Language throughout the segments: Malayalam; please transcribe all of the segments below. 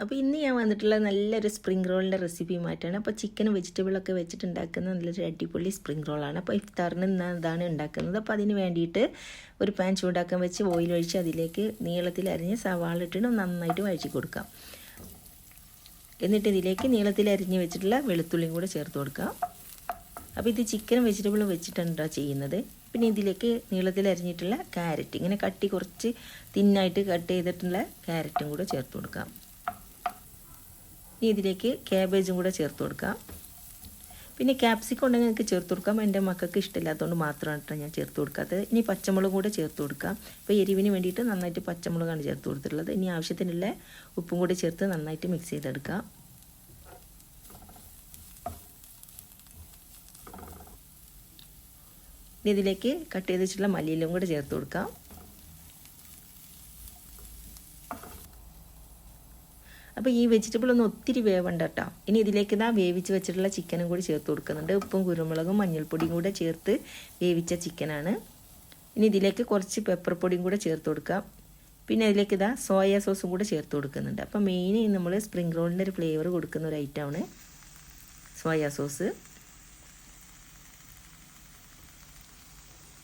അപ്പോൾ ഇന്ന് ഞാൻ വന്നിട്ടുള്ള നല്ലൊരു സ്പ്രിംഗ് റോളിന്റെ മാറ്റാണ്. അപ്പോൾ ചിക്കനും വെജിറ്റബിളൊക്കെ വെച്ചിട്ട് ഉണ്ടാക്കുന്ന നല്ലൊരു അടിപൊളി സ്പ്രിംഗ് റോളാണ് അപ്പോൾ ഇഫ്താറിന് ഇതാണ് ഉണ്ടാക്കുന്നത്. അപ്പോൾ അതിന് വേണ്ടിയിട്ട് ഒരു പാൻ ചൂടാക്കാൻ വെച്ച് ഓയിൽ ഒഴിച്ച് അതിലേക്ക് നീളത്തിൽ അരിഞ്ഞ് സവാള ഇട്ടിട്ട് നന്നായിട്ട് വഴറ്റി കൊടുക്കാം. എന്നിട്ട് ഇതിലേക്ക് നീളത്തിൽ അരിഞ്ഞ് വെച്ചിട്ടുള്ള വെളുത്തുള്ളിയും കൂടെ ചേർത്ത് കൊടുക്കാം. അപ്പോൾ ഇത് ചിക്കനും വെജിറ്റബിളും വെച്ചിട്ടാണ് ചെയ്യുന്നത്. പിന്നെ ഇതിലേക്ക് നീളത്തിൽ അരിഞ്ഞിട്ടുള്ള ക്യാരറ്റ് ഇങ്ങനെ കട്ടി കുറച്ച് തിന്നായിട്ട് കട്ട് ചെയ്തിട്ടുള്ള ക്യാരറ്റും കൂടെ ചേർത്ത് കൊടുക്കാം. ഇനി ഇതിലേക്ക് ക്യാബേജും കൂടെ ചേർത്ത് കൊടുക്കാം. പിന്നെ ക്യാപ്സിക്കം ഉണ്ടെങ്കിൽ നിങ്ങൾക്ക് ചേർത്ത് കൊടുക്കാം. എന്റെ മക്കൾക്ക് ഇഷ്ടമില്ലാത്തതുകൊണ്ട് മാത്രമാണ് ഞാൻ ചേർത്ത് കൊടുക്കാത്തത്. ഇനി പച്ചമുളക് കൂടെ ചേർത്ത് കൊടുക്കാം. ഇപ്പോൾ എരിവിന് വേണ്ടിയിട്ട് നന്നായിട്ട് പച്ചമുളകാണ് ചേർത്ത് കൊടുത്തിട്ടുള്ളത്. ഇനി ആവശ്യത്തിനുള്ള ഉപ്പും കൂടി ചേർത്ത് നന്നായിട്ട് മിക്സ് ചെയ്തെടുക്കാം. ഇനി ഇതിലേക്ക് കട്ട് ചെയ്ത് വെച്ചിട്ടുള്ള മല്ലിയിലും കൂടെ ചേർത്ത് കൊടുക്കാം. അപ്പോൾ ഈ വെജിറ്റബിൾ ഒന്ന് ഒത്തിരി വേവണ്ട കേട്ടോ ഇനി ഇതിലേക്ക് ഇതാ വേവിച്ച് വെച്ചിട്ടുള്ള ചിക്കനും കൂടി ചേർത്ത് കൊടുക്കുന്നുണ്ട്. ഉപ്പും കുരുമുളകും മഞ്ഞൾപ്പൊടിയും കൂടെ ചേർത്ത് വേവിച്ച ചിക്കനാണ് ഇനി ഇതിലേക്ക് കുറച്ച് പെപ്പർ പൊടിയും കൂടെ ചേർത്ത് കൊടുക്കാം. പിന്നെ അതിലേക്ക് ഇതാ സോയ സോസും കൂടെ ചേർത്ത് കൊടുക്കുന്നുണ്ട്. അപ്പോൾ മെയിൻ നമ്മൾ സ്പ്രിംഗ് റോളിന്റെ ഒരു ഫ്ലേവർ കൊടുക്കുന്ന ഒരു ഐറ്റമാണ് സോയ സോസ്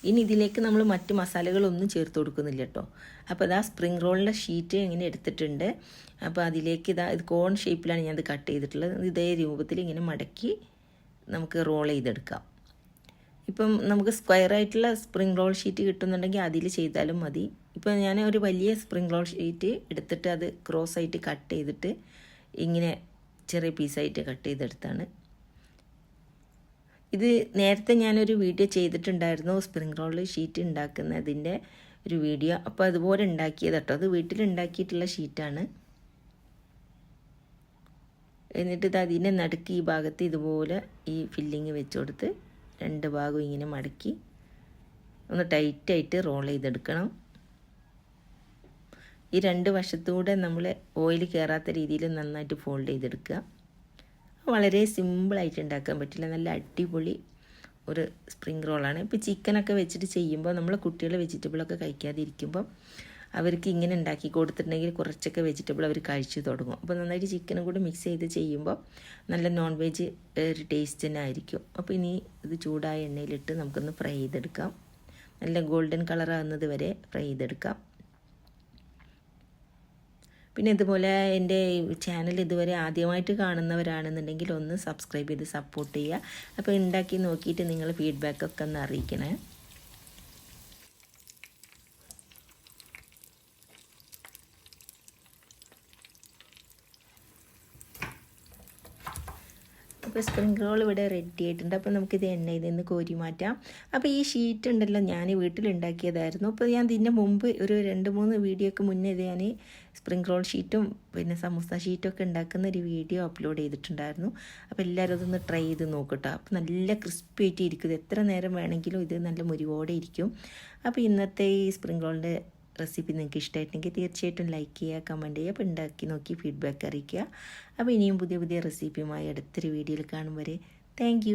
ഇനി ഇതിലേക്ക് നമ്മൾ മറ്റ് മസാലകളൊന്നും ചേർത്ത് കൊടുക്കുന്നില്ല കേട്ടോ. അപ്പോൾ ഇതാ സ്പ്രിംഗ് റോളിന്റെ ഷീറ്റ് ഇങ്ങനെ എടുത്തിട്ടുണ്ട്. അപ്പോൾ അതിലേക്ക് ഇതാ ഇത് കോൺ ഷേപ്പിലാണ് ഞാൻ ഇത് കട്ട് ചെയ്തിട്ടുള്ളത്. ഇതേ രൂപത്തിൽ ഇങ്ങനെ മടക്കി നമുക്ക് റോൾ ചെയ്തെടുക്കാം. ഇപ്പം നമുക്ക് സ്ക്വയർ ആയിട്ടുള്ള സ്പ്രിംഗ് റോൾ ഷീറ്റ് കിട്ടുന്നുണ്ടെങ്കിൽ അതിൽ ചെയ്താലും മതി. ഇപ്പം ഞാൻ ഒരു വലിയ സ്പ്രിംഗ് റോൾ ഷീറ്റ് എടുത്തിട്ട് അത് ക്രോസ് ആയിട്ട് കട്ട് ചെയ്തിട്ട് ഇങ്ങനെ ചെറിയ പീസായിട്ട് കട്ട് ചെയ്തെടുത്താണ്. ഇത് നേരത്തെ ഞാനൊരു വീഡിയോ ചെയ്തിട്ടുണ്ടായിരുന്നു സ്പ്രിംഗ് റോൾ ഷീറ്റ് ഉണ്ടാക്കുന്നതിന്റെ ഒരു വീഡിയോ. അപ്പോൾ അതുപോലെ ഉണ്ടാക്കിയത് കേട്ടോ അത് വീട്ടിലുണ്ടാക്കിയിട്ടുള്ള ഷീറ്റാണ് എന്നിട്ട് ഇത് അതിന്റെ നടുക്ക് ഈ ഭാഗത്ത് ഇതുപോലെ ഈ ഫില്ലിങ് വെച്ച് കൊടുത്ത് രണ്ട് ഭാഗവും ഇങ്ങനെ മടക്കി ഒന്ന് ടൈറ്റായിട്ട് റോൾ ചെയ്തെടുക്കണം. ഈ രണ്ട് വശത്തൂടെ നമ്മൾ ഓയിൽ കയറാത്ത രീതിയിൽ നന്നായിട്ട് ഫോൾഡ് ചെയ്തെടുക്കുക. വളരെ സിമ്പിളായിട്ട് ഉണ്ടാക്കാൻ പറ്റില്ല. നല്ല അടിപൊളി ഒരു സ്പ്രിങ് റോളാണ് ഇപ്പോൾ ചിക്കനൊക്കെ വെച്ചിട്ട് ചെയ്യുമ്പോൾ നമ്മൾ കുട്ടികൾ വെജിറ്റബിളൊക്കെ കഴിക്കാതിരിക്കുമ്പോൾ അവർക്ക് ഇങ്ങനെ ഉണ്ടാക്കി കൊടുത്തിട്ടുണ്ടെങ്കിൽ കുറച്ചൊക്കെ വെജിറ്റബിൾ അവർ കഴിച്ചു തുടങ്ങും. അപ്പോൾ നന്നായിട്ട് ചിക്കനും കൂടി മിക്സ് ചെയ്ത് ചെയ്യുമ്പോൾ നല്ല നോൺ വെജ് ഒരു ടേസ്റ്റ് തന്നെ ആയിരിക്കും. അപ്പോൾ ഇനി ഇത് ചൂടായ എണ്ണയിലിട്ട് നമുക്കൊന്ന് ഫ്രൈ ചെയ്തെടുക്കാം. നല്ല ഗോൾഡൻ കളറാകുന്നത് വരെ ഫ്രൈ ചെയ്തെടുക്കാം. പിന്നെ ഇതുപോലെ എന്റെ ചാനൽ ഇതുവരെ ആദ്യമായിട്ട് കാണുന്നവരാണെന്നുണ്ടെങ്കിൽ ഒന്ന് സബ്സ്ക്രൈബ് ചെയ്ത് സപ്പോർട്ട് ചെയ്യുക. അപ്പോൾ ഉണ്ടാക്കി നോക്കിയിട്ട് നിങ്ങൾ ഫീഡ്ബാക്കൊക്കെ ഒന്ന് അറിയിക്കണേ. അപ്പോൾ സ്പ്രിംഗ് റോൾ ഇവിടെ റെഡി ആയിട്ടുണ്ട്. അപ്പോൾ നമുക്കിത് എണ്ണയിൽ നിന്ന് കോരി മാറ്റാം. അപ്പോൾ ഈ ഷീറ്റ് ഉണ്ടല്ലോ ഞാൻ വീട്ടിലുണ്ടാക്കിയതായിരുന്നു അപ്പോൾ ഞാൻ ഇതിന്റെ മുമ്പ് ഒരു രണ്ട് മൂന്ന് വീഡിയോക്ക് മുന്നേ ഇത് ഞാൻ സ്പ്രിംഗ് റോൾ ഷീറ്റും പിന്നെ സമൂസ ഷീറ്റും ഒക്കെ ഉണ്ടാക്കുന്ന ഒരു വീഡിയോ അപ്ലോഡ് ചെയ്തിട്ടുണ്ടായിരുന്നു. അപ്പോൾ എല്ലാവരും അതൊന്ന് ട്രൈ ചെയ്ത് നോക്കട്ടോ. അപ്പോൾ നല്ല ക്രിസ്പി ആയിട്ട് ഇരിക്കും എത്ര നേരം വേണമെങ്കിലും ഇത് നല്ല മുരിവോടെ ഇരിക്കും. അപ്പോൾ ഇന്നത്തെ ഈ സ്പ്രിംഗ് റോളിന്റെ റെസിപ്പി നിങ്ങൾക്ക് ഇഷ്ടമായിട്ടുണ്ടെങ്കിൽ തീർച്ചയായിട്ടും ലൈക്ക് ചെയ്യുക കമന്റ് ചെയ്യുക അപ്പോൾ ഉണ്ടാക്കി നോക്കി ഫീഡ്ബാക്ക് അറിയിക്കുക. അപ്പോൾ ഇനിയും പുതിയ പുതിയ റെസിപ്പിയുമായി അടുത്തൊരു വീഡിയോയിൽ കാണും വരെ. താങ്ക്